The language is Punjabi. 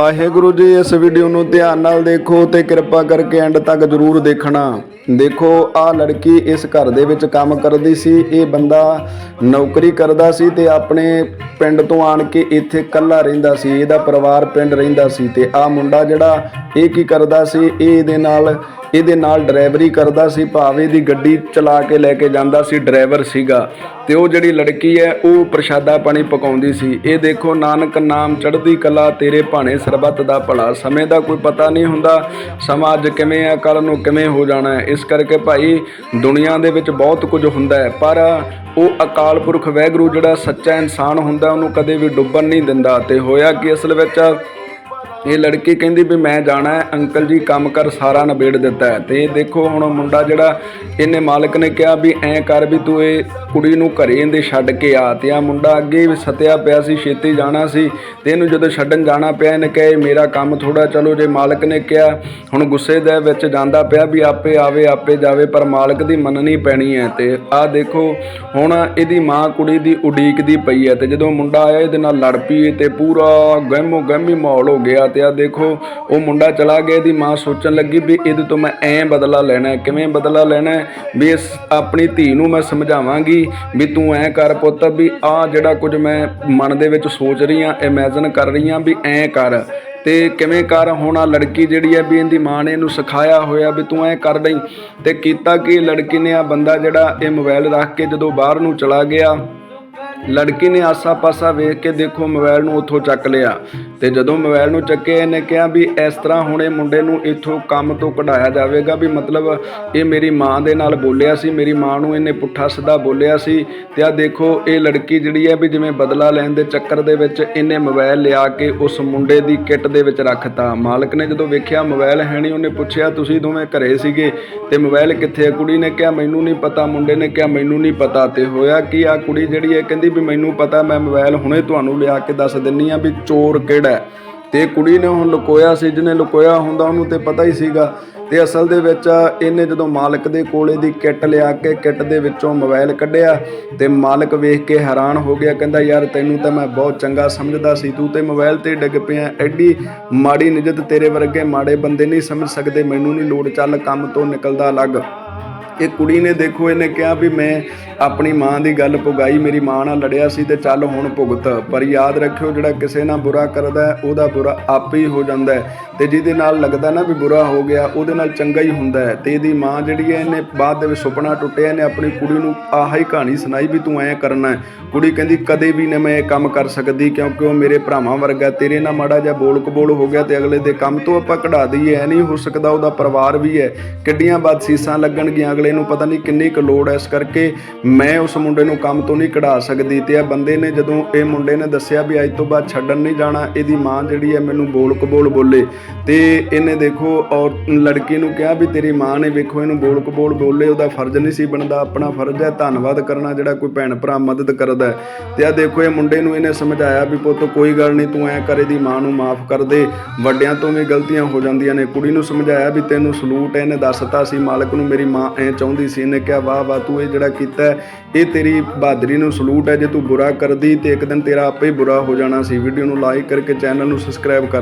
ਵਾਹਿਗੁਰੂ ਜੀ, ਇਸ ਵੀਡੀਓ ਨੂੰ ਧਿਆਨ ਨਾਲ ਦੇਖੋ ਤੇ ਕਿਰਪਾ ਕਰਕੇ ਐਂਡ ਤੱਕ ਜ਼ਰੂਰ ਦੇਖਣਾ। ਦੇਖੋ ਆ ਲੜਕੀ ਇਸ ਘਰ ਦੇ ਵਿੱਚ ਕੰਮ ਕਰਦੀ ਸੀ, ਇਹ ਬੰਦਾ ਨੌਕਰੀ ਕਰਦਾ ਸੀ ਤੇ ਆਪਣੇ ਪਿੰਡ ਤੋਂ ਆਣ ਕੇ ਇੱਥੇ ਇਕੱਲਾ ਰਹਿੰਦਾ ਸੀ, ਇਹਦਾ ਪਰਿਵਾਰ ਪਿੰਡ ਰਹਿੰਦਾ ਸੀ ਤੇ ਆ ਮੁੰਡਾ ਜਿਹੜਾ, ਇਹ ਕੀ ਕਰਦਾ ਸੀ, ਇਹ ਇਹਦੇ ਨਾਲ ਇਹਦੇ ਨਾਲ ਡਰਾਈਵਰੀ ਕਰਦਾ ਸੀ, ਭਾਵੇਂ ਦੀ ਗੱਡੀ ਚਲਾ ਕੇ ਲੈ ਕੇ ਜਾਂਦਾ ਸੀ, ਡਰਾਈਵਰ ਸੀਗਾ। ਤੇ ਉਹ ਜਿਹੜੀ ਲੜਕੀ ਹੈ, ਉਹ ਪ੍ਰਸ਼ਾਦਾ ਪਾਣੀ ਪਕਾਉਂਦੀ ਸੀ। ਇਹ ਦੇਖੋ, ਨਾਨਕ ਨਾਮ ਚੜ੍ਹਦੀ ਕਲਾ, ਤੇਰੇ ਭਾਣੇ ਸਰਬੱਤ ਦਾ ਭਲਾ। ਸਮੇਂ ਦਾ ਕੋਈ ਪਤਾ ਨਹੀਂ ਹੁੰਦਾ ਸਮਾਂ ਅੱਜ ਕਿਵੇਂ ਹੈ ਕੱਲ ਨੂੰ ਕਿਵੇਂ ਹੋ ਜਾਣਾ ਹੈ। ਇਸ ਕਰਕੇ ਭਾਈ, ਦੁਨੀਆ ਦੇ ਵਿੱਚ ਬਹੁਤ ਕੁਝ ਹੁੰਦਾ ਹੈ, ਪਰ ਉਹ ਅਕਾਲ ਪੁਰਖ ਵੈਗਰੂ ਜਿਹੜਾ ਸੱਚਾ ਇਨਸਾਨ ਹੁੰਦਾ, ਉਹਨੂੰ ਕਦੇ ਵੀ ਡੁੱਬਣ ਨਹੀਂ ਦਿੰਦਾ। ਤੇ ਹੋਇਆ ਕਿ, ਅਸਲ ਵਿੱਚ ਇਹ ਲੜਕੀ ਕਹਿੰਦੀ ਵੀ ਮੈਂ ਜਾਣਾ ਹੈ, ਅੰਕਲ ਜੀ ਕੰਮ ਕਰ, ਸਾਰਾ ਨਿਬੇੜ ਦਿੱਤਾ ਹੈ। ਤੇ ਇਹ ਦੇਖੋ ਹੁਣ ਮੁੰਡਾ ਜਿਹੜਾ ਇਹਨੇ ਮਾਲਕ ਨੇ ਕਿਹਾ ਵੀ ਐਂ ਕਰ ਵੀ ਤੂੰ ਇਹ ਕੁੜੀ ਨੂੰ ਘਰੇ ਇਹਦੇ ਛੱਡ ਕੇ ਆ। ਤੇ ਆ ਮੁੰਡਾ ਅੱਗੇ ਵੀ ਸਤਿਆ ਪਿਆ ਸੀ, ਛੇਤੀ ਜਾਣਾ ਸੀ। ਤੇ ਇਹਨੂੰ ਜਦੋਂ ਛੱਡਣ ਜਾਣਾ ਪਿਆ, ਇਹਨੇ ਕਿਹਾ ਮੇਰਾ ਕੰਮ ਥੋੜਾ ਚਲੋ ਜੇ ਮਾਲਕ ਨੇ ਕਿਹਾ, ਹੁਣ ਗੁੱਸੇ ਦੇ ਵਿੱਚ ਜਾਂਦਾ ਪਿਆ ਵੀ ਆਪੇ ਆਵੇ, ਆਪੇ ਜਾਵੇ, ਪਰ ਮਾਲਕ ਦੀ ਮੰਨਣੀ ਪੈਣੀ ਹੈ। ਤੇ ਆ ਦੇਖੋ, ਹੁਣ ਇਹਦੀ ਮਾਂ ਕੁੜੀ ਦੀ ਉਡੀਕਦੀ ਪਈ ਹੈ। ਤੇ ਜਦੋਂ ਮੁੰਡਾ ਆਇਆ, ਇਹਦੇ ਨਾਲ ਲੜ ਪਈ ਤੇ ਪੂਰਾ ਗਹਿਮੋ ਗਹਿਮੀ ਮਾਹੌਲ ਹੋ ਗਿਆ। ਤੇ ਆ ਦੇਖੋ, ਉਹ ਮੁੰਡਾ ਚਲਾ ਗਿਆ, ਇਹਦੀ ਮਾਂ ਸੋਚਣ ਲੱਗੀ ਵੀ ਇਹਦੇ ਤੋਂ ਮੈਂ ਐਂ ਬਦਲਾ ਲੈਣਾ ਕਿਵੇਂ ਬਦਲਾ ਲੈਣਾ ਵੀ ਇਸ ਆਪਣੀ ਧੀ ਨੂੰ ਮੈਂ ਸਮਝਾਵਾਂਗੀ ਵੀ ਤੂੰ ਐਂ ਕਰ ਪੁੱਤ ਵੀ ਆ ਜਿਹੜਾ ਕੁਝ ਮੈਂ ਮਨ ਦੇ ਵਿੱਚ ਸੋਚ ਰਹੀ ਆ ਇਮੇਜਿਨ ਕਰ ਰਹੀ ਆ ਵੀ ਐਂ ਕਰ। ਤੇ ਕਿਵੇਂ ਕਰ? ਹੋਣਾ ਲੜਕੀ ਜਿਹੜੀ ਹੈ ਵੀ ਇਹਦੀ ਮਾਂ ਨੇ ਇਹਨੂੰ ਸਿਖਾਇਆ ਹੋਇਆ ਵੀ ਤੂੰ ਐ ਕਰ ਲਈ। ਤੇ ਕੀਤਾ ਕਿ? ਲੜਕੀ ਨੇ ਆ ਬੰਦਾ ਜਿਹੜਾ ਇਹ ਮੋਬਾਈਲ ਰੱਖ ਕੇ ਜਦੋਂ ਬਾਹਰ ਨੂੰ ਚਲਾ ਗਿਆ, ਲੜਕੀ ਨੇ ਆਸਾ-ਪਾਸਾ ਵੇਖ ਕੇ ਦੇਖੋ ਮੋਬਾਈਲ ਨੂੰ ਉੱਥੋਂ ਚੱਕ ਲਿਆ। ਤੇ ਜਦੋਂ ਮੋਬਾਈਲ ਨੂੰ ਚੱਕੇ, ਇਹਨੇ ਕਿਹਾ ਵੀ ਇਸ ਤਰ੍ਹਾਂ ਹੁਣ ਇਹ ਮੁੰਡੇ ਨੂੰ ਇੱਥੋਂ ਕੰਮ ਤੋਂ ਕਢਾਇਆ ਜਾਵੇਗਾ ਵੀ ਮਤਲਬ ਇਹ ਮੇਰੀ ਮਾਂ ਦੇ ਨਾਲ ਬੋਲਿਆ ਸੀ, ਮੇਰੀ ਮਾਂ ਨੂੰ ਇਹਨੇ ਪੁੱਠਾ ਸਿੱਧਾ ਬੋਲਿਆ ਸੀ ਤੇ ਆ ਦੇਖੋ, ਇਹ ਲੜਕੀ ਜਿਹੜੀ ਹੈ ਵੀ ਜਿਵੇਂ ਬਦਲਾ ਲੈਣ ਦੇ ਚੱਕਰ ਦੇ ਵਿੱਚ ਇਹਨੇ ਮੋਬਾਈਲ ਲਿਆ ਕੇ ਉਸ ਮੁੰਡੇ ਦੀ ਕਿੱਟ ਦੇ ਵਿੱਚ ਰੱਖਤਾ। ਮਾਲਕ ਨੇ ਜਦੋਂ ਵੇਖਿਆ ਮੋਬਾਈਲ ਹੈ ਨਹੀਂ, ਉਹਨੇ ਪੁੱਛਿਆ, ਤੁਸੀਂ ਦੋਵੇਂ ਘਰੇ ਸੀਗੇ? ਤੇ ਮੋਬਾਈਲ ਕਿੱਥੇ ਹੈ? ਕੁੜੀ ਨੇ ਕਿਹਾ, ਮੈਨੂੰ ਨਹੀਂ ਪਤਾ। ਮੁੰਡੇ ਨੇ ਕਿਹਾ, ਮੈਨੂੰ ਨਹੀਂ ਪਤਾ। ਤੇ ਹੋਇਆ ਕਿ ਆ ਕੁੜੀ ਜਿਹੜੀ ਹੈ, ਕਹਿੰਦੀ ਵੀ ਮੈਨੂੰ ਪਤਾ, ਮੈਂ ਮੋਬਾਈਲ ਹੁਣੇ ਤੁਹਾਨੂੰ ਲਿਆ ਕੇ ਦੱਸ ਦਿੰਨੀ ਆ ਵੀ ਚੋਰ ਕਿਹੜਾ ਹੈ। ਤੇ ਕੁੜੀ ਨੇ ਹੁਣ ਲੁਕੋਇਆ ਸੀ, ਜਿਹਨੇ ਲੁਕੋਇਆ ਹੁੰਦਾ ਉਹਨੂੰ ਤੇ ਪਤਾ ਹੀ ਸੀਗਾ। ਤੇ ਅਸਲ ਦੇ ਵਿੱਚ ਇਹਨੇ ਜਦੋਂ ਮਾਲਕ ਦੇ ਕੋਲੇ ਦੀ ਕਿੱਟ ਲਿਆ ਕੇ ਕਿੱਟ ਦੇ ਵਿੱਚੋਂ ਮੋਬਾਈਲ ਕੱਢਿਆ ਤੇ ਮਾਲਕ ਵੇਖ ਕੇ ਹੈਰਾਨ ਹੋ ਗਿਆ, ਕਹਿੰਦਾ, ਯਾਰ, ਤੈਨੂੰ ਤਾਂ ਮੈਂ ਬਹੁਤ ਚੰਗਾ ਸਮਝਦਾ ਸੀ, ਤੂੰ ਤੇ ਮੋਬਾਈਲ ਤੇ ਡਿੱਗ ਪਿਆ ਐਡੀ ਮਾੜੀ ਨਿਜਤ ਤੇਰੇ ਵਰਗੇ ਮਾੜੇ ਬੰਦੇ ਨਹੀਂ ਸਮਝ ਸਕਦੇ, ਮੈਨੂੰ ਨਹੀਂ ਲੋੜ, ਚੱਲ ਕੰਮ ਤੋਂ ਨਿਕਲਦਾ ਲੱਗ ਇਹ ਕੁੜੀ ਨੇ ਦੇਖੋ, ਇਹਨੇ ਕਿਹਾ ਵੀ ਮੈਂ ਆਪਣੀ ਮਾਂ ਦੀ ਗੱਲ ਪੁਗਾਈ, ਮੇਰੀ ਮਾਂ ਨਾਲ ਲੜਿਆ ਸੀ ਤੇ ਚੱਲ ਹੁਣ ਭੁਗਤ। ਪਰ ਯਾਦ ਰੱਖਿਓ, ਜਿਹੜਾ ਕਿਸੇ ਨਾਲ ਬੁਰਾ ਕਰਦਾ ਹੈ, ਉਹਦਾ ਬੁਰਾ ਆਪੇ ਹੀ ਹੋ ਜਾਂਦਾ ਹੈ। ਤੇ ਜਿਹਦੇ ਨਾਲ ਲੱਗਦਾ ਨਾ ਵੀ ਬੁਰਾ ਹੋ ਗਿਆ, ਉਹਦੇ ਨਾਲ ਚੰਗਾ ਹੀ ਹੁੰਦਾ ਹੈ। ਤੇ ਇਹਦੀ ਮਾਂ ਜਿਹੜੀ ਹੈ, ਇਹਨੇ ਬਾਅਦ ਦੇ ਵਿੱਚ ਸੁਪਨਾ ਟੁੱਟਿਆ, ਇਹਨੇ ਆਪਣੀ ਕੁੜੀ ਨੂੰ ਆਹ ਹੀ ਕਹਾਣੀ ਸੁਣਾਈ ਵੀ ਤੂੰ ਐਂ ਕਰਨਾ ਹੈ। ਕੁੜੀ ਕਹਿੰਦੀ, ਕਦੇ ਵੀ ਨਾ ਮੈਂ ਇਹ ਕੰਮ ਕਰ ਸਕਦੀ, ਕਿਉਂਕਿ ਉਹ ਮੇਰੇ ਭਰਾਵਾਂ ਵਰਗਾ ਤੇਰੇ ਨਾਲ ਮਾੜਾ ਜਿਹਾ ਬੋਲ ਕਬੋਲ ਹੋ ਗਿਆ ਤੇ ਅਗਲੇ ਦੇ ਕੰਮ ਤੋਂ ਆਪਾਂ ਕਢਾ ਦਈਏ, ਐ ਨਹੀਂ ਹੋ ਸਕਦਾ, ਉਹਦਾ ਪਰਿਵਾਰ ਵੀ ਹੈ। ਕਿੱਡੀਆਂ ਬਾਦ ਸੀਸਾਂ ਲੱਗਣਗੀਆਂ, ਅਗਲੇ ਨੂੰ ਪਤਾ ਨਹੀਂ ਕਿੰਨੀ ਕੁ ਲੋੜ ਹੈ। ਇਸ ਕਰਕੇ ਮੈਂ ਉਸ ਮੁੰਡੇ ਨੂੰ ਕੰਮ ਤੋਂ ਨਹੀਂ ਕਢਾ ਸਕਦੀ ਤੇ ਇਹ ਬੰਦੇ ਨੇ ਜਦੋਂ ਇਹ ਮੁੰਡੇ ਨੇ ਦੱਸਿਆ ਵੀ ਅੱਜ ਤੋਂ ਬਾਅਦ ਛੱਡਣ ਨਹੀਂ ਜਾਣਾ, ਇਹਦੀ ਮਾਂ ਜਿਹੜੀ ਹੈ ਮੈਨੂੰ ਬੋਲ ਕਬੋਲ ਬੋਲੇ। ਤੇ ਇਹਨੇ ਦੇਖੋ ਔਰ ਲੜਕੀ ਨੂੰ ਕਿਹਾ ਵੀ ਤੇਰੀ ਮਾਂ ਨੇ ਵੇਖੋ ਇਹਨੂੰ ਬੋਲ ਕਬੋਲ ਬੋਲੇ, ਉਹਦਾ ਫਰਜ਼ ਨਹੀਂ ਸੀ ਬਣਦਾ, ਆਪਣਾ ਫਰਜ਼ ਹੈ ਧੰਨਵਾਦ ਕਰਨਾ ਜਿਹੜਾ ਕੋਈ ਭੈਣ ਭਰਾ ਮਦਦ ਕਰਦਾ ਤੇ ਆ ਦੇਖੋ ਇਹ ਮੁੰਡੇ ਨੂੰ ਇਹਨੇ ਸਮਝਾਇਆ ਵੀ ਪੁੱਤ ਕੋਈ ਗੱਲ ਨਹੀਂ, ਤੂੰ ਐ ਕਰੇ ਦੀ ਮਾਂ ਨੂੰ ਮਾਫ ਕਰ ਦੇ। ਵੱਡਿਆਂ ਤੋਂ ਵੀ ਗਲਤੀਆਂ ਹੋ ਜਾਂਦੀਆਂ ਨੇ। ਕੁੜੀ ਨੂੰ ਸਮਝਾਇਆ ਵੀ ਤੈਨੂੰ ਸਲੂਟ ਹੈ ਇਹਨੇ ਦੱਸਤਾ ਸੀ, ਮਾਲਕ ਨੂੰ ਮੇਰੀ ਮਾਂ ਐ ਚਾਹੁੰਦੀ ਸੀ, ਇਹਨੇ ਕਿਹਾ, ਵਾਹ ਵਾਹ, ਤੂੰ ਇਹ ਜਿਹੜਾ ਕੀਤਾ ਇਹ ਤੇਰੀ ਬਹਾਦਰੀ ਨੂੰ ਸਲੂਟ ਹੈ, ਜੇ ਤੂੰ ਬੁਰਾ ਕਰਦੀ ਤੇ ਇੱਕ ਦਿਨ ਤੇਰਾ ਆਪੇ ਬੁਰਾ ਹੋ ਜਾਣਾ ਸੀ। ਵੀਡੀਓ ਨੂੰ ਲਾਈਕ ਕਰਕੇ ਚੈਨਲ ਨੂੰ ਸਬਸਕ੍ਰਾਈਬ ਕਰ